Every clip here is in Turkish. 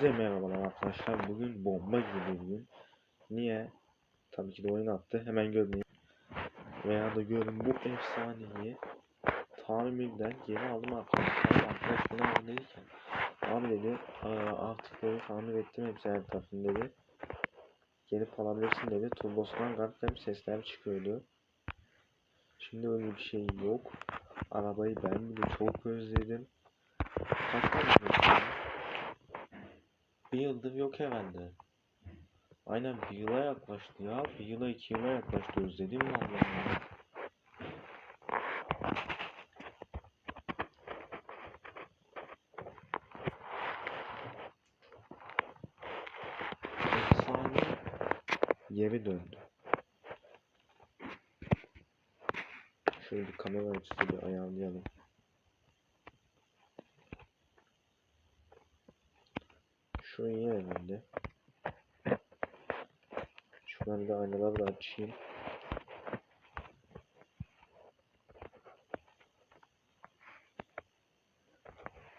Herkese merhabalar arkadaşlar. Bugün bomba gibi bir gün. Niye? Tabii ki de oyun attı. Hemen görmeyin. Veya da görün bu efsaneyi tamirden geri aldım arkadaşlar. Arkadaş bana abi dedi ki abi dedi "Aa, artık böyle tamir ettim hepsi her tarafını dedi. Gelip alabilirsin dedi. Turbosundan garip sesler çıkıyordu. Şimdi öyle bir şey yok. Arabayı ben bile çok özledim. Bir yıldır yok herhalde. Aynen bir yıla yaklaştı ya. Bir yıla iki yıla yaklaştı özledim vallahi. ya. Efsane yeri döndü. Şöyle bir kamera açısı bir ayarlayalım. Şu iyi herhalde. Aynaları da açayım.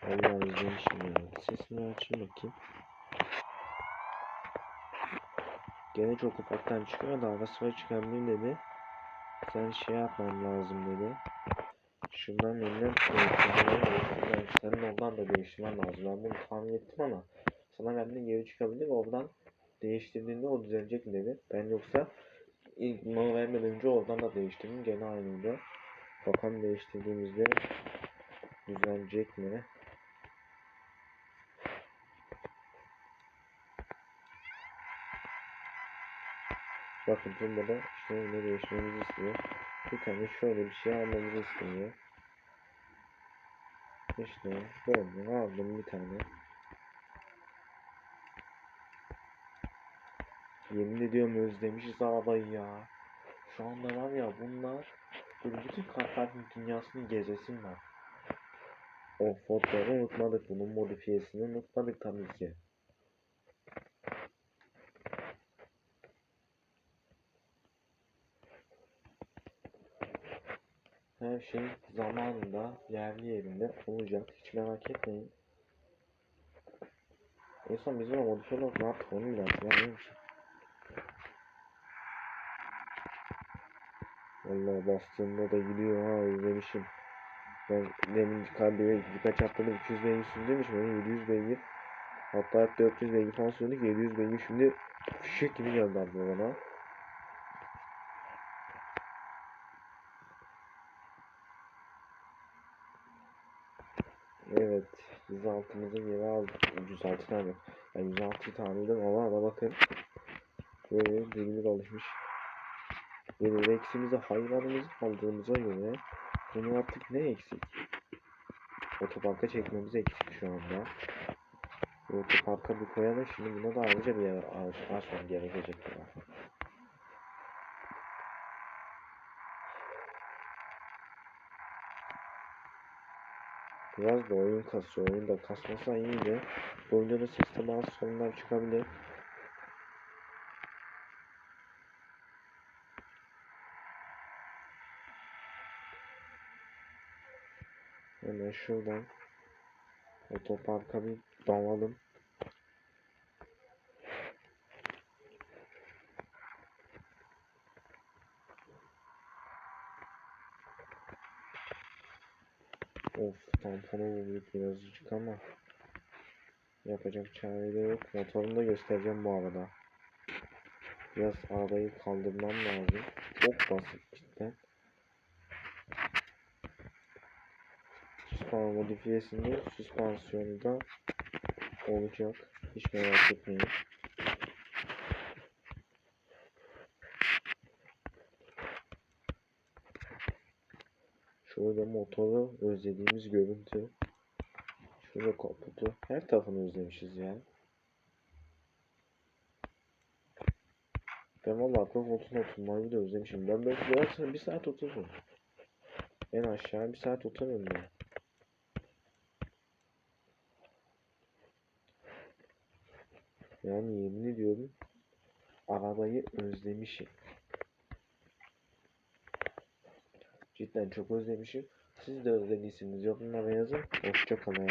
Allah özlemişim ya. Sesini açayım bakayım. Gene çok ufaktan çıkıyor da ara sıra çıkabilir dedi. Sen şey yapman lazım dedi. Şundan elinden değiştirmen Senin oradan da değiştirmen lazım. Ben bunu tahmin ettim ama sana benden geri çıkabilir. Oradan değiştirdiğinde o düzelecek dedi. Ben yoksa ilk bunu vermeden önce oradan da değiştirdim. Gene aynıydı. Bakalım değiştirdiğimizde düzelecek mi? Bakın burada da şöyle değiştirmemizi istiyor. Bir tane şöyle bir şey almamızı istiyor. İşte böyle aldım bir tane. Yemin ediyorum özlemişiz arabayı ya. Şu anda var ya bunlar böyle bütün kartların dünyasını gezesin var. O fotoğrafı unutmadık. Bunun modifiyesini unutmadık tabii ki. Her şey zamanında yerli yerinde olacak. Hiç merak etmeyin. En son bizim o modifiyeler ne yaptık onu bile hatırlamıyorum. Vallahi bastığımda da gidiyor ha özlemişim. Ben demin kalbiye birkaç haftadır 200 beygir sürdürmüşüm. Yani 700 beygir. Hatta hep 400 beygir falan sürdük. 700 beygir şimdi fişek gibi geldi abla bana. Evet. 106'mızı geri aldık. 106 tane. Yani 106 taneydim ama ama bakın. Böyle dilimiz alışmış. Böyle eksimizi hayvanımızı aldığımıza göre bunu artık ne eksik? Otoparka çekmemiz eksik şu anda. Bu otoparka bir koyalım. Şimdi buna da ayrıca bir yer aç- açmam gerekecek. Biraz da oyun kasıyor. Oyun da kasmasa iyiydi. Bu oyunda da seste bazı sorunlar çıkabilir. Hemen şuradan otoparka bir dalalım. Of tampona vurduk birazcık ama yapacak çare de yok. Motorunu da göstereceğim bu arada. Biraz arabayı kaldırmam lazım. Çok basit cidden. Süspan modifiyesinde süspansiyonu da olacak. Hiç merak etmeyin. Şöyle motoru özlediğimiz görüntü. Şöyle kaputu. Her tarafını özlemişiz ya. Ben valla akıl koltuğuna oturmayı da özlemişim. Ben biraz bir saat otururum. En aşağı bir saat otururum ben. Yani yemin ediyorum arabayı özlemişim. Cidden çok özlemişim. Siz de özlediyseniz yorumlara yazın. Hoşça kalın.